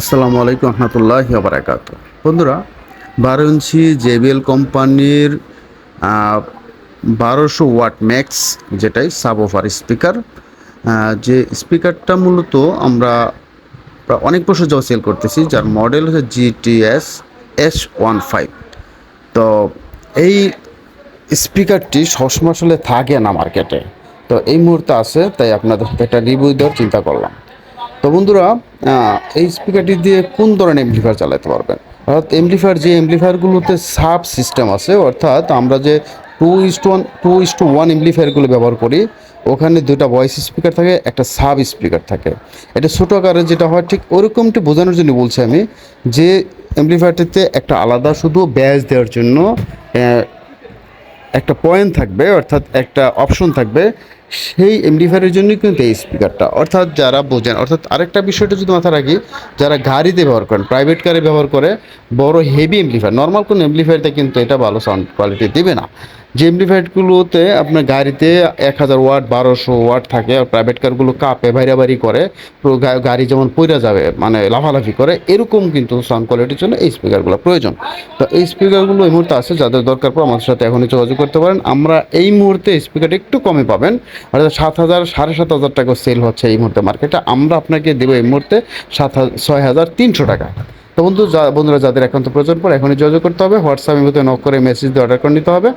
আসসালামু আলাইকুম রহমতুল্লাহ বারাকাত। বন্ধুরা, বারো ইঞ্চি জেবিএল কোম্পানির বারোশো ওয়াট ম্যাক্স যেটাই সাব ওভার স্পিকার যে স্পিকারটা মূলত আমরা অনেক বছর যাওয়া সেল করতেছি, যার মডেল হচ্ছে জিটিএস এস ওয়ান ফাইভ। তো এই স্পিকারটি সবসময় আসলে থাকে না মার্কেটে। তো এই মুহূর্তে আছে, তাই আপনাদের একটা রিভিউ দেওয়ার চিন্তা করলাম। তো বন্ধুরা এই স্পিকারটি দিয়ে কোন ধরনের এমপ্লিফায়ার চালাতে পারবেন? অর্থাৎ এমপ্লিফায়ার যে এমপ্লিফায়ারগুলোতে সাব সিস্টেম আছে, অর্থাৎ আমরা যে two is two one two is two one এমপ্লিফায়ারগুলো ব্যবহার করি, ওখানে দুটা ভয়েস স্পিকার থাকে, একটা সাব স্পিকার থাকে। এটা ছোটো আকারে যেটা হয়, ঠিক ওরকমটি বোঝানোর জন্য বলছি আমি যে এমপ্লিফায়ারটিতে একটা আলাদা শুধু ব্যাজ দেওয়ার জন্য একটা পয়েন্ট থাকবে, অর্থাৎ একটা অপশন থাকবে, সেই এমডিফায়ারের জন্য কিন্তু এই স্পিকারটা অর্থাৎ যারা বোঝেন, অর্থাৎ আরেকটা বিষয়টা যদি মাথায় রাখি, যারা গাড়িতে ব্যবহার করেন প্রাইভেট কারে ব্যবহার করে, বড় হেভি এমপ্লিফায়ার নর্মাল কোনো এমপ্লিফায়ারতে কিন্তু এটা ভালো সাউন্ড কোয়ালিটি দেবে না। যে এমপ্লিফায়ারগুলোতে আপনার গাড়িতে এক হাজার ওয়াট, বারোশো ওয়াট থাকে আর প্রাইভেট কারগুলো কাপে বাইরাবাড়ি করে। গাড়ি যেমন পইরা যাবে মানে লাফালাফি করে, এরকম কিন্তু সাউন্ড কোয়ালিটির জন্য এই স্পিকারগুলো প্রয়োজন। তো এই স্পিকারগুলো এই মুহূর্তে আছে, যাদের দরকার পড়ে আমাদের সাথে এখনই যোগাযোগ করতে পারেন। আমরা এই মুহূর্তে স্পিকারটা একটু কমে পাবেন, অর্থাৎ সাত হাজার, সাড়ে সাত হাজার টাকা সেল হচ্ছে এই মুহূর্তে মার্কেটে আমরা আপনাকে দেবো এই মুহূর্তে সাত ছয় হাজার তিনশো টাকা। তো বন্ধু বন্ধুরা, যাদের একান্ত প্রয়োজন পড়ে, এখনই যোগাযোগ করতে হবে। হোয়াটসঅ্যাপের মধ্যে নক করে মেসেজ দিয়ে অর্ডার করে নিতে হবে।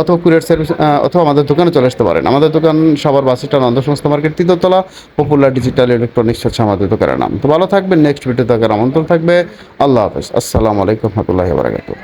অথবা কুরিয়ার সার্ভিস অথবা আমাদের দোকানে চলে আসতে পারেন। আমাদের দোকান সবার বাসিটা নন্দ অন্ধ সংস্থা মার্কেট তৃতীয়তলা পপুলার ডিজিটাল ইলেকট্রনিক্স হচ্ছে আমাদের দোকানের নাম। তো ভালো থাকবেন নেক্সট ভিডিও দেখার আমন্ত্রণ থাকবে। আল্লাহ হাফেজ। আসসালামু আলাইকুম রহমতুল্লাহ বারাকাতুহ।